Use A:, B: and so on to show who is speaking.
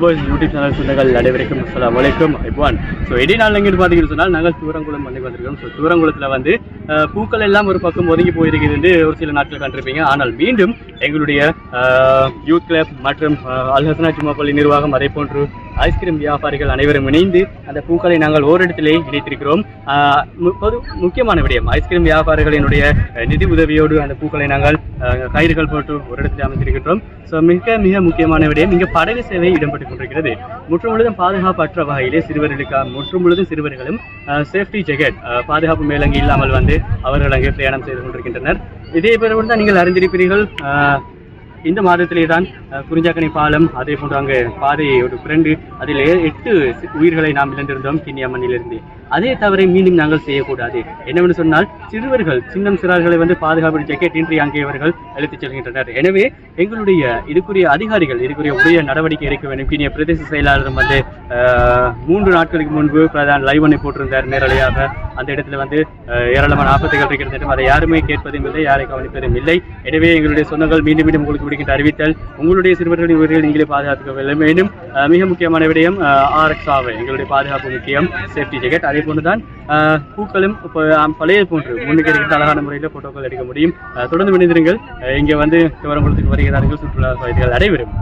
A: Boys YouTube channel சொந்தங்கள் அனைவருக்கும் அஸ்லாம் அலைக்கும் ஐபான் ஸோ எடி நாள் எங்கிட்டு பார்த்தீங்கன்னு சொன்னால் நாங்கள் தூரங்குளம் வந்து வந்திருக்கோம் ஸோ தூரங்குளத்தில் வந்து பூக்கள் எல்லாம் ஒரு பக்கம் ஒதுங்கி போயிருக்குது என்று ஒரு சில நாட்கள் கண்டிருப்பீங்க. ஆனால் மீண்டும் எங்களுடைய யூத் கிளப் மற்றும் அல்ஹசனா அல் ஜும்மா பள்ளி நிர்வாகம் அதே போன்று ஐஸ்கிரீம் வியாபாரிகள் அனைவரும் இணைந்து அந்த பூக்களை நாங்கள் ஓரிடத்திலே இணைத்திருக்கிறோம். மு- பொது முக்கியமான விடயம் ஐஸ்கிரீம் வியாபாரிகளினுடைய நிதி உதவியோடு அந்த பூக்களை நாங்கள் கயிறுகள் போட்டு ஒரு இடத்தில் அமைத்திருக்கின்றோம். ஸோ மிக மிக முக்கியமான விடயம் இங்கே படகு சேவை இடம்பெற்றுக் கொண்டிருக்கிறது. முற்றும் முழுதும் பாதுகாப்பற்ற வகையிலே சிறுவர்களுக்கு முற்றும் முழுதும் சிறுவர்களும் சேஃப்டி ஜெகெட் பாதுகாப்பு மேலங்கி இல்லாமல் வந்து அவர்கள் அங்கே பிரயாணம் செய்து கொண்டிருக்கின்றனர். இதே பிறகு தான் நீங்கள் அறிந்திருப்பீர்கள் இந்த மாதத்திலே தான் குறிஞ்சாக்கணி பாலம் அதே போன்று அங்கே பாதை ஒரு ஃப்ரெண்டு அதில் எட்டு உயிர்களை நாம் இழந்திருந்தோம் கிண்ணியா மண்ணிலிருந்து. அதே தவறை மீண்டும் நாங்கள் செய்யக்கூடாது. என்னவென்று சொன்னால் சிறுவர்கள் சின்னம் சிறார்களை வந்து பாதுகாப்பு ஜக்கெட் இன்றி அங்கே அவர்கள் அழைத்துச் செல்கின்றனர். எனவே எங்களுடைய இதுக்குரிய அதிகாரிகள் இதுக்குரிய உரிய நடவடிக்கை எடுக்க வேண்டும். கிணிய பிரதேச செயலாளரும் வந்து மூன்று நாட்களுக்கு முன்பு பிரதான் லைவ் போட்டிருந்தார் நேரடியாக அந்த இடத்துல வந்து ஏராளமான ஆபத்துகள் இருக்கிறது. அதை யாருமே கேட்பதும் இல்லை யாரை கவனிப்பதும் இல்லை. எனவே எங்களுடைய சொந்தங்கள் மீண்டும் மீண்டும் உங்களுக்கு விடுக்கின்ற அறிவித்தல் உங்களுடைய சிறுவர்களின் உயிர்களை நீங்களே பாதுகாத்துக்க வேண்டும். மேலும் மிக முக்கியமான விடயம் ஆர்எக்ஸ் ஆவை எங்களுடைய பாதுகாப்பு முக்கியம் சேஃப்டி ஜெக்கெட். அதே போன்று தான் அஹ், பூக்களும் இப்போ, பழைய போன்று முன்னுக்கு அழகான முறையில் போட்டோக்கள் எடுக்க முடியும். தொடர்ந்து இணைந்திருங்கள். இங்கே வந்து துவரங்குளத்துக்கு வருகிறார்கள் சுற்றுலா பயணிகள் அனைவரும்.